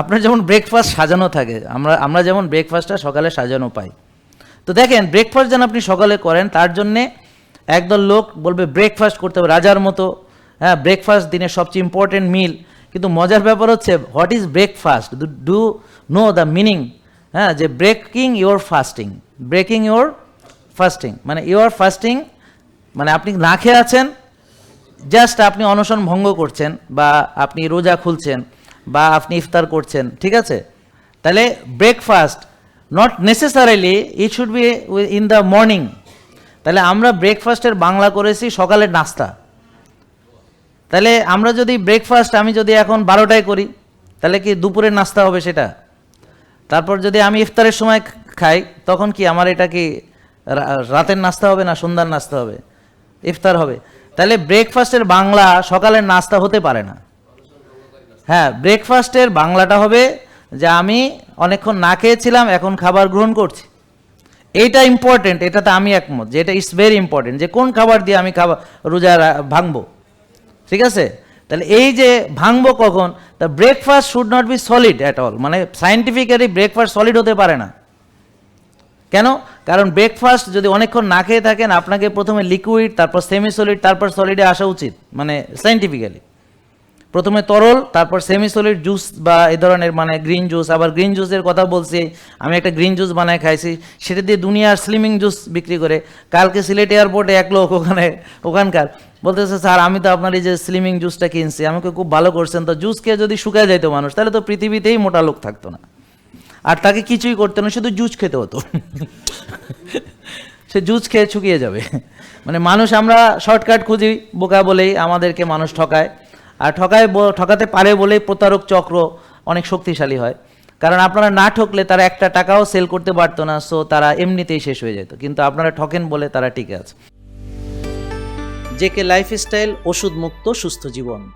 আপনার যেমন ব্রেকফাস্ট সাজানো থাকে, আমরা আমরা যেমন ব্রেকফাস্টটা সকালে সাজানো পাই। তো দেখেন ব্রেকফাস্ট যেন আপনি সকালে করেন, তার জন্যে একদল লোক বলবে ব্রেকফাস্ট করতে হবে, রাজার মতো। হ্যাঁ ব্রেকফাস্ট দিনের সবচেয়ে ইম্পর্টেন্ট মিল কিন্তু মজার ব্যাপার হচ্ছে what is breakfast do know the meaning হ্যাঁ যে breaking your fasting breaking your fasting মানে ইওর ফাস্টিং মানে আপনি না খেয়ে আছেন জাস্ট আপনি অনশন ভঙ্গ করছেন বা আপনি রোজা খুলছেন। বা আপনি ইফতার করছেন, ঠিক আছে? তাহলে breakfast not necessarily it should be in the morning তাহলে আমরা ব্রেকফাস্টের বাংলা করেছি সকালের নাস্তা। তাহলে আমরা যদি ব্রেকফাস্ট আমি যদি এখন বারোটায় করি, তাহলে কি দুপুরের নাস্তা হবে সেটা? তারপর যদি আমি ইফতারের সময় খাই, তখন কি আমার এটা কি রাতের নাস্তা হবে না সন্ধ্যার নাস্তা হবে? ইফতার হবে। তাহলে ব্রেকফাস্টের বাংলা সকালের নাস্তা হতে পারে না। হ্যাঁ ব্রেকফাস্টের বাংলাটা হবে যে আমি অনেকক্ষণ না খেয়েছিলাম, এখন খাবার গ্রহণ করছি। এইটা ইম্পর্টেন্ট এটাতে আমি একমত যে এটা ইটস ভেরি ইম্পর্টেন্ট যে কোন খাবার দিয়ে আমি খাবার, রোজা ভাঙবো। ঠিক আছে? তাহলে এই যে ভাঙবো কখন তা breakfast should not be solid at all মানে সাইন্টিফিক্যালি ব্রেকফাস্ট সলিড হতে পারে না। কেন? কারণ ব্রেকফাস্ট যদি অনেকক্ষণ না খেয়ে থাকেন, আপনাকে প্রথমে লিকুইড তারপর সেমি সলিড তারপর সলিডে আসা উচিত মানে সাইন্টিফিক্যালি প্রথমে তরল, তারপর সেমি সলিড জুস বা এই ধরনের মানে গ্রিন জুস আবার গ্রিন জুসের কথা বলছি, আমি একটা গ্রিন জুস বানায় খাইছি, সেটা দিয়ে দুনিয়ার স্লিমিং জুস বিক্রি করে। কালকে সিলেট এয়ারপোর্টে এক লোক ওখানে, ওখানকার বলতেছে, স্যার, আমি তো আপনার এই যে স্লিমিং জুসটা কিনছি, আমাকে খুব ভালো করছেন, তো জুস খেয়ে যদি শুকায় যাইতো মানুষ, তাহলে তো পৃথিবীতেই মোটা লোক থাকতো না। আর তাকে কিছুই করতে না শুধু জুস খেতে হতো। সে জুস খেয়ে শুকিয়ে যাবে। মানে মানুষ আমরা শর্টকাট খুঁজি, বোকা বলেই আমাদেরকে মানুষ ঠকায়। আর ঠকায় ঠকাতে পারে বলেই প্রতারক চক্র অনেক শক্তিশালী হয়। কারণ আপনারা না ঠকলে তারা একটা টাকাও সেল করতে পারতো না সো তারা এমনিতেই শেষ হয়ে যেত। কিন্তু আপনারা ঠকেন বলে তারা টিকে আছে। জেকে লাইফস্টাইল ওষুধ মুক্ত সুস্থ জীবন।